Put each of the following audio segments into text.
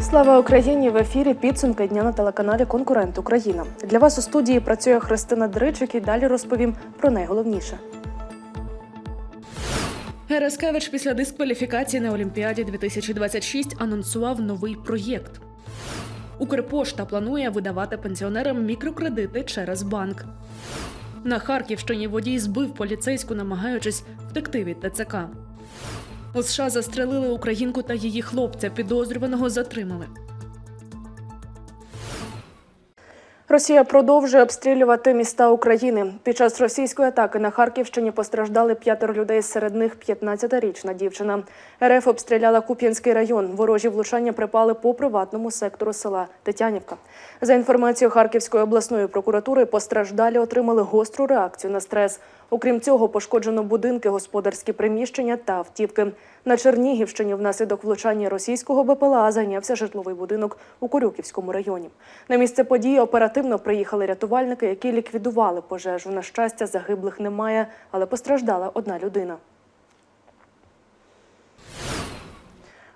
Слава Україні! В ефірі підсумки дня на телеканалі Конкурент Україна. Для вас у студії працює Христина Дричик і далі розповім про найголовніше. Гераскевич після дискваліфікації на Олімпіаді 2026 анонсував новий проєкт. Укрпошта планує видавати пенсіонерам мікрокредити через банк. На Харківщині водій збив поліцейську, намагаючись втекти від ТЦК. У США застрелили українку та її хлопця. Підозрюваного затримали. Росія продовжує обстрілювати міста України. Під час російської атаки на Харківщині постраждали п'ятеро людей, серед них 15-річна дівчина. РФ обстріляла Куп'янський район. Ворожі влучання припали по приватному сектору села Тетянівка. За інформацією Харківської обласної прокуратури, постраждалі отримали гостру реакцію на стрес. Окрім цього, пошкоджено будинки, господарські приміщення та автівки. На Чернігівщині внаслідок влучання російського БПЛА зайнявся житловий будинок у Корюківському районі. На місце події оперативно приїхали рятувальники, які ліквідували пожежу. На щастя, загиблих немає, але постраждала одна людина.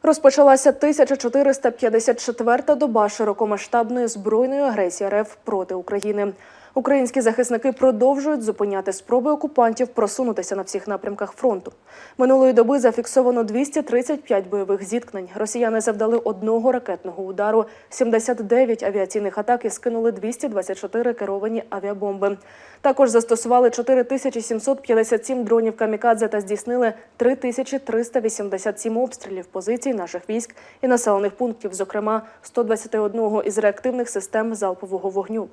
Розпочалася 1454-та доба широкомасштабної збройної агресії РФ проти України. Українські захисники продовжують зупиняти спроби окупантів просунутися на всіх напрямках фронту. Минулої доби зафіксовано 235 бойових зіткнень. Росіяни завдали одного ракетного удару, 79 авіаційних атак і скинули 224 керовані авіабомби. Також застосували 4757 дронів камікадзе та здійснили 3387 обстрілів позицій наших військ і населених пунктів, зокрема 121 із реактивних систем залпового вогню.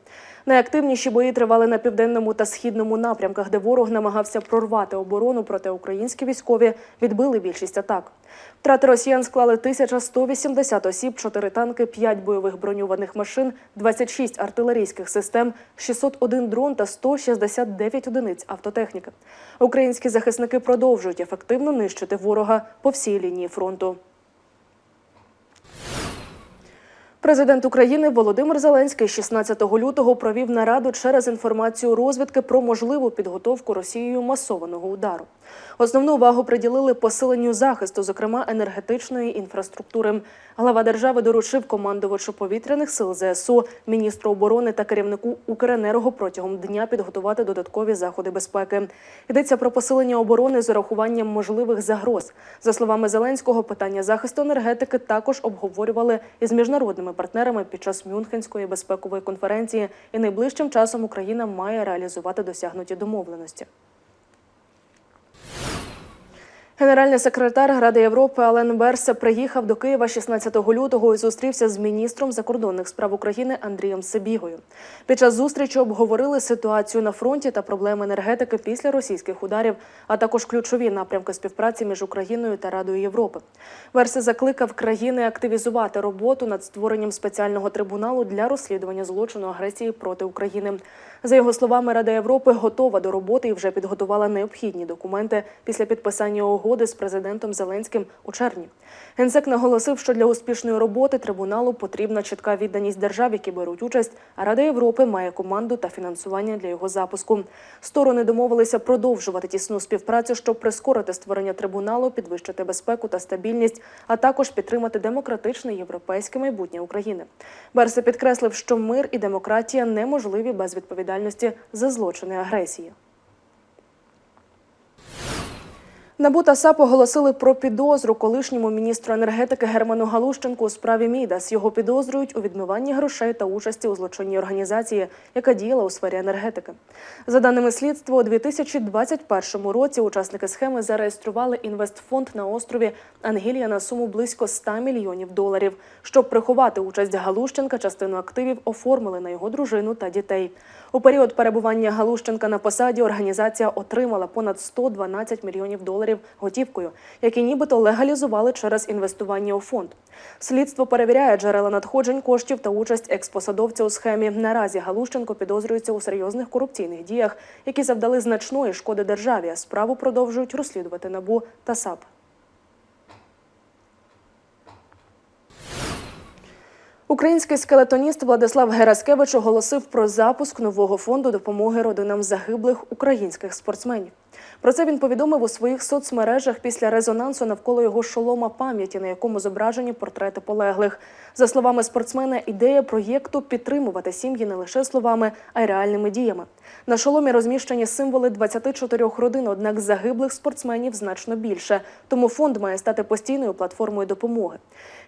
Найактивніші бої тривали на південному та східному напрямках, де ворог намагався прорвати оборону, проте українські військові відбили більшість атак. Втрати росіян склали 1180 осіб, 4 танки, 5 бойових броньованих машин, 26 артилерійських систем, 601 дрон та 169 одиниць автотехніки. Українські захисники продовжують ефективно нищити ворога по всій лінії фронту. Президент України Володимир Зеленський 16 лютого провів нараду через інформацію розвідки про можливу підготовку Росією масованого удару. Основну увагу приділили посиленню захисту, зокрема енергетичної інфраструктури. Глава держави доручив командувачу повітряних сил ЗСУ, міністру оборони та керівнику Укренерго протягом дня підготувати додаткові заходи безпеки. Йдеться про посилення оборони з урахуванням можливих загроз. За словами Зеленського, питання захисту енергетики також обговорювали із міжнародними партнерами під час Мюнхенської безпекової конференції, і найближчим часом Україна має реалізувати досягнуті домовленості. Генеральний секретар Ради Європи Ален Берсе приїхав до Києва 16 лютого і зустрівся з міністром закордонних справ України Андрієм Сибігою. Під час зустрічі обговорили ситуацію на фронті та проблеми енергетики після російських ударів, а також ключові напрямки співпраці між Україною та Радою Європи. Берсе закликав країни активізувати роботу над створенням спеціального трибуналу для розслідування злочину агресії проти України. За його словами, Рада Європи готова до роботи і вже підготувала необхідні документи після підписання угоди з президентом Зеленським у червні. Генсек наголосив, що для успішної роботи трибуналу потрібна чітка відданість держав, які беруть участь. А Рада Європи має команду та фінансування для його запуску. Сторони домовилися продовжувати тісну співпрацю, щоб прискорити створення трибуналу, підвищити безпеку та стабільність, а також підтримати демократичне європейське майбутнє України. Берсе підкреслив, що мир і демократія неможливі без відповідальності за злочини агресії. НАБУ та САП оголосили про підозру колишньому міністру енергетики Герману Галущенку у справі Мідас. Його підозрюють у відмиванні грошей та участі у злочинній організації, яка діяла у сфері енергетики. За даними слідства, у 2021 році учасники схеми зареєстрували інвестфонд на острові Ангелія на суму близько 100 мільйонів доларів. Щоб приховати участь Галущенка, частину активів оформили на його дружину та дітей. У період перебування Галущенка на посаді організація отримала понад 112 мільйонів доларів готівкою, які нібито легалізували через інвестування у фонд. Слідство перевіряє джерела надходжень коштів та участь експосадовця у схемі. Наразі Галущенко підозрюється у серйозних корупційних діях, які завдали значної шкоди державі. Справу продовжують розслідувати набу та САП. Український скелетоніст Владислав Гераскевич оголосив про запуск нового фонду допомоги родинам загиблих українських спортсменів. Про це він повідомив у своїх соцмережах після резонансу навколо його шолома пам'яті, на якому зображені портрети полеглих. За словами спортсмена, ідея проєкту підтримувати сім'ї не лише словами, а й реальними діями. На шоломі розміщені символи 24 родин, однак загиблих спортсменів значно більше. Тому фонд має стати постійною платформою допомоги.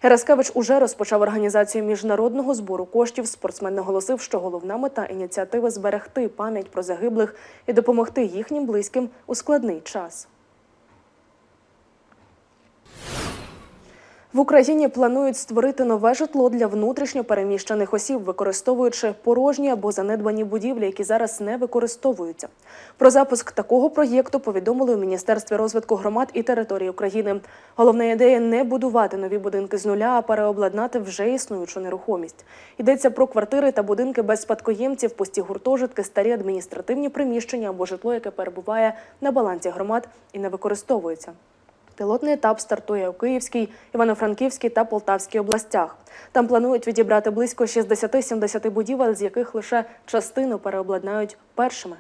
Гераскевич уже розпочав організацію міжнародного збору коштів. Спортсмен наголосив, що головна мета ініціативи зберегти пам'ять про загиблих і допомогти їхнім близьким у складний час. В Україні планують створити нове житло для внутрішньо переміщених осіб, використовуючи порожні або занедбані будівлі, які зараз не використовуються. Про запуск такого проєкту повідомили у Міністерстві розвитку громад і територій України. Головна ідея не будувати нові будинки з нуля, а переобладнати вже існуючу нерухомість. Йдеться про квартири та будинки без спадкоємців, пусті гуртожитки, старі адміністративні приміщення або житло, яке перебуває на балансі громад і не використовується. Пілотний етап стартує у Київській, Івано-Франківській та Полтавській областях. Там планують відібрати близько 60-70 будівель, з яких лише частину переобладнають першими.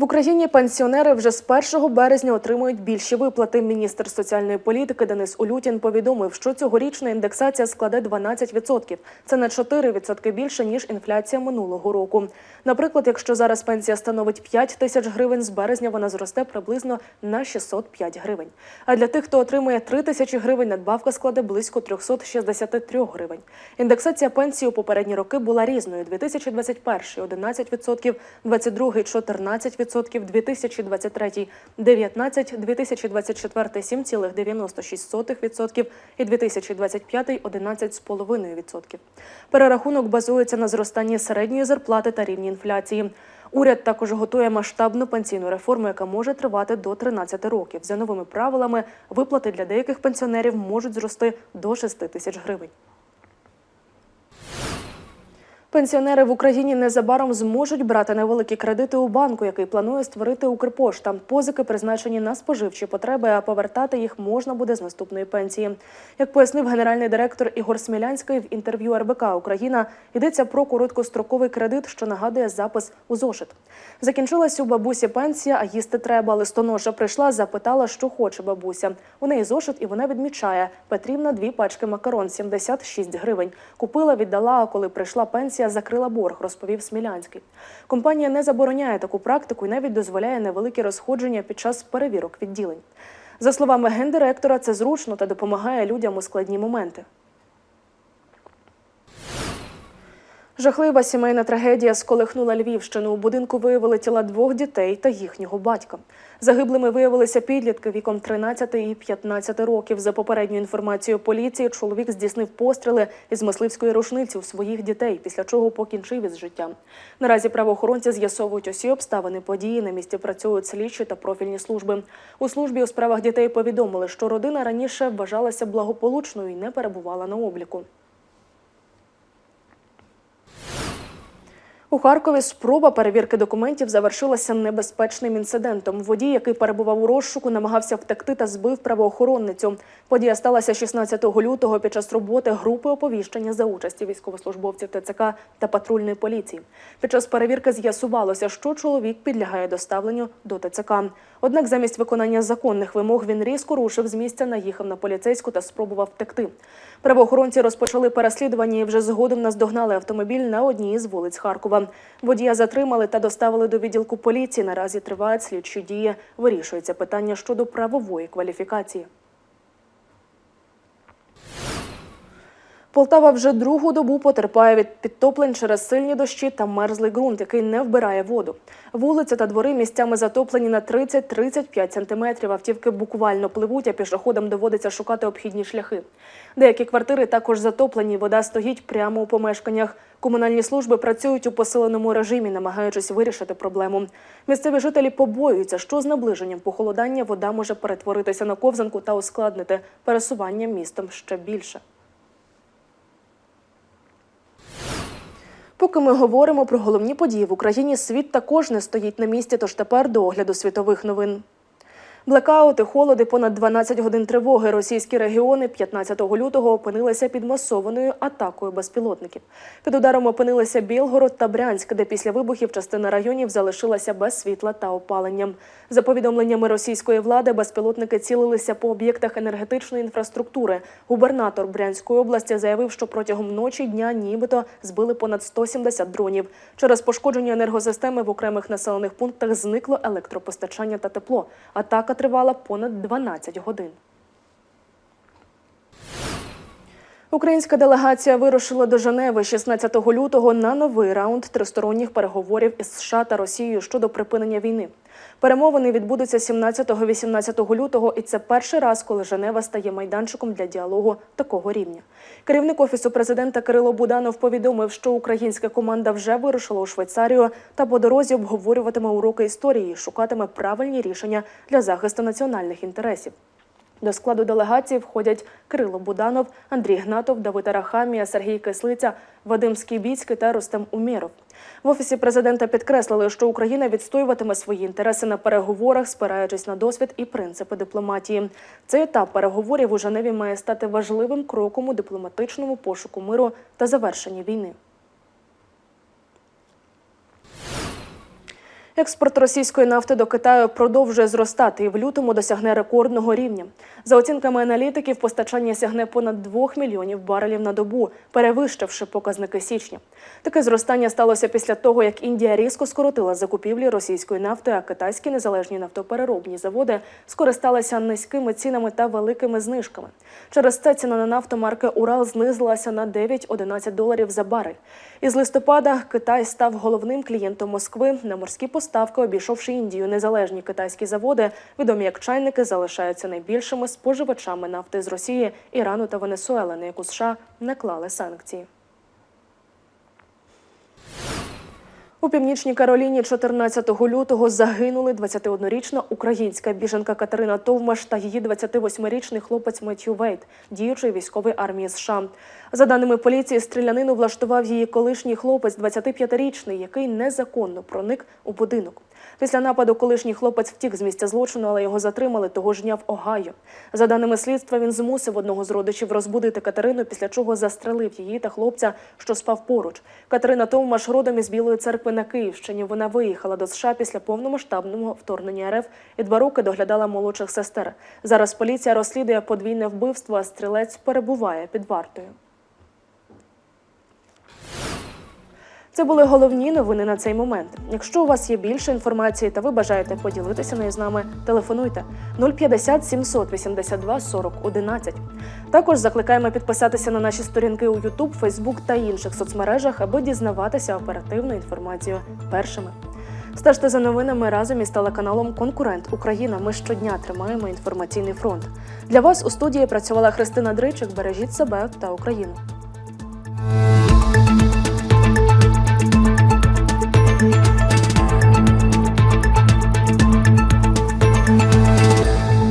В Україні пенсіонери вже з 1 березня отримують більші виплати. Міністр соціальної політики Денис Улютін повідомив, що цьогорічна індексація складе 12%. Це на 4% більше ніж інфляція минулого року. Наприклад, якщо зараз пенсія становить 5 тисяч гривень, з березня вона зросте приблизно на 605 гривень. А для тих, хто отримує 3 тисячі гривень, надбавка складе близько 363 гривень. Індексація пенсії у попередні роки була різною: 2021 – 11%, 22 – 14%, 2023 – 19%, 2024 – 7,96% і 2025 – 11,5%. Перерахунок базується на зростанні середньої зарплати та рівні інфляції. Уряд також готує масштабну пенсійну реформу, яка може тривати до 13 років. За новими правилами виплати для деяких пенсіонерів можуть зрости до 6 тисяч гривень. Пенсіонери в Україні незабаром зможуть брати невеликі кредити у банку, який планує створити Укрпошта. Позики призначені на споживчі потреби, а повертати їх можна буде з наступної пенсії. Як пояснив генеральний директор Ігор Смілянський в інтерв'ю РБК Україна, йдеться про короткостроковий кредит, що нагадує запис у зошит. Закінчилась у бабусі пенсія, а їсти треба. Листоноша прийшла, запитала, що хоче бабуся. У неї зошит, і вона відмічає Петрівна дві пачки макарон 76 гривень. Купила, віддала. А коли прийшла пенсія, закрила борг, розповів Смілянський. Компанія не забороняє таку практику і навіть дозволяє невеликі розходження під час перевірок відділень. За словами гендиректора, це зручно та допомагає людям у складні моменти. Жахлива сімейна трагедія сколихнула Львівщину. У будинку виявили тіла двох дітей та їхнього батька. Загиблими виявилися підлітки віком 13 і 15 років. За попередньою інформацією поліції, чоловік здійснив постріли із мисливської рушниці у своїх дітей, після чого покінчив із життям. Наразі правоохоронці з'ясовують усі обставини події. На місці працюють слідчі та профільні служби. У службі у справах дітей повідомили, що родина раніше вважалася благополучною і не перебувала на обліку. У Харкові спроба перевірки документів завершилася небезпечним інцидентом. Водій, який перебував у розшуку, намагався втекти та збив правоохоронницю. Подія сталася 16 лютого під час роботи групи оповіщення за участі військовослужбовців ТЦК та патрульної поліції. Під час перевірки з'ясувалося, що чоловік підлягає доставленню до ТЦК. Однак, замість виконання законних вимог він різко рушив з місця, наїхав на поліцейську та спробував втекти. Правоохоронці розпочали переслідування і вже згодом наздогнали автомобіль на одній із вулиць Харкова. Водія затримали та доставили до відділку поліції. Наразі тривають слідчі дії. Вирішується питання щодо правової кваліфікації. Полтава вже другу добу потерпає від підтоплень через сильні дощі та мерзлий ґрунт, який не вбирає воду. Вулиці та двори місцями затоплені на 30-35 сантиметрів. Автівки буквально пливуть, а пішоходам доводиться шукати обхідні шляхи. Деякі квартири також затоплені. Вода стоїть прямо у помешканнях. Комунальні служби працюють у посиленому режимі, намагаючись вирішити проблему. Місцеві жителі побоюються, що з наближенням похолодання вода може перетворитися на ковзанку та ускладнити пересування містом ще більше. Поки ми говоримо про головні події в Україні, світ також не стоїть на місці, тож тепер до огляду світових новин. Блекаути, холоди, понад 12 годин тривоги. Російські регіони 15 лютого опинилися під масованою атакою безпілотників. Під ударом опинилися Білгород та Брянськ, де після вибухів частина районів залишилася без світла та опалення. За повідомленнями російської влади, безпілотники цілилися по об'єктах енергетичної інфраструктури. Губернатор Брянської області заявив, що протягом ночі дня нібито збили понад 170 дронів. Через пошкодження енергосистеми в окремих населених пунктах зникло електропостачання та тепло. Атака тривала понад 12 годин. Українська делегація вирушила до Женеви 16 лютого на новий раунд тристоронніх переговорів із США та Росією щодо припинення війни. Перемовини відбудуться 17-18 лютого, і це перший раз, коли Женева стає майданчиком для діалогу такого рівня. Керівник офісу президента Кирило Буданов повідомив, що українська команда вже вирушила у Швейцарію та по дорозі обговорюватиме уроки історії, шукатиме правильні рішення для захисту національних інтересів. До складу делегації входять Кирило Буданов, Андрій Гнатов, Давид Арахамія, Сергій Кислиця, Вадим Скібіцький та Рустем Умєров. В офісі президента підкреслили, що Україна відстоюватиме свої інтереси на переговорах, спираючись на досвід і принципи дипломатії. Цей етап переговорів у Женеві має стати важливим кроком у дипломатичному пошуку миру та завершенні війни. Експорт російської нафти до Китаю продовжує зростати і в лютому досягне рекордного рівня. За оцінками аналітиків, постачання сягне понад 2 мільйонів барелів на добу, перевищивши показники січня. Таке зростання сталося після того, як Індія різко скоротила закупівлі російської нафти, а китайські незалежні нафтопереробні заводи скористалися низькими цінами та великими знижками. Через це ціна на нафту марки Урал знизилася на 9-11 доларів за барель. Із листопада Китай став головним клієнтом Москви на морські поставки, обійшовши Індію. Незалежні китайські заводи, відомі як чайники, залишаються найбільшими споживачами нафти з Росії, Ірану та Венесуели, на яку США наклали санкції. У північній Кароліні 14 лютого загинули 21-річна українська біженка Катерина Товмаш та її 28-річний хлопець Меттью Вейт, діючий військової армії США. За даними поліції, стрілянину влаштував її колишній хлопець, 25-річний, який незаконно проник у будинок. Після нападу колишній хлопець втік з місця злочину, але його затримали того ж дня в Огайо. За даними слідства, він змусив одного з родичів розбудити Катерину, після чого застрелив її та хлопця, що спав поруч. Катерина Товмаш родом із Білої церкви на Київщині. Вона виїхала до США після повномасштабного вторгнення РФ і два роки доглядала молодших сестер. Зараз поліція розслідує подвійне вбивство, а стрілець перебуває під вартою. Це були головні новини на цей момент. Якщо у вас є більше інформації та ви бажаєте поділитися нею з нами, телефонуйте 050 782 40 11. Також закликаємо підписатися на наші сторінки у YouTube, Facebook та інших соцмережах, аби дізнаватися оперативну інформацію першими. Стежте за новинами разом із телеканалом Конкурент Україна. Ми щодня тримаємо інформаційний фронт. Для вас у студії працювала Христина Дричик. Бережіть себе та Україну.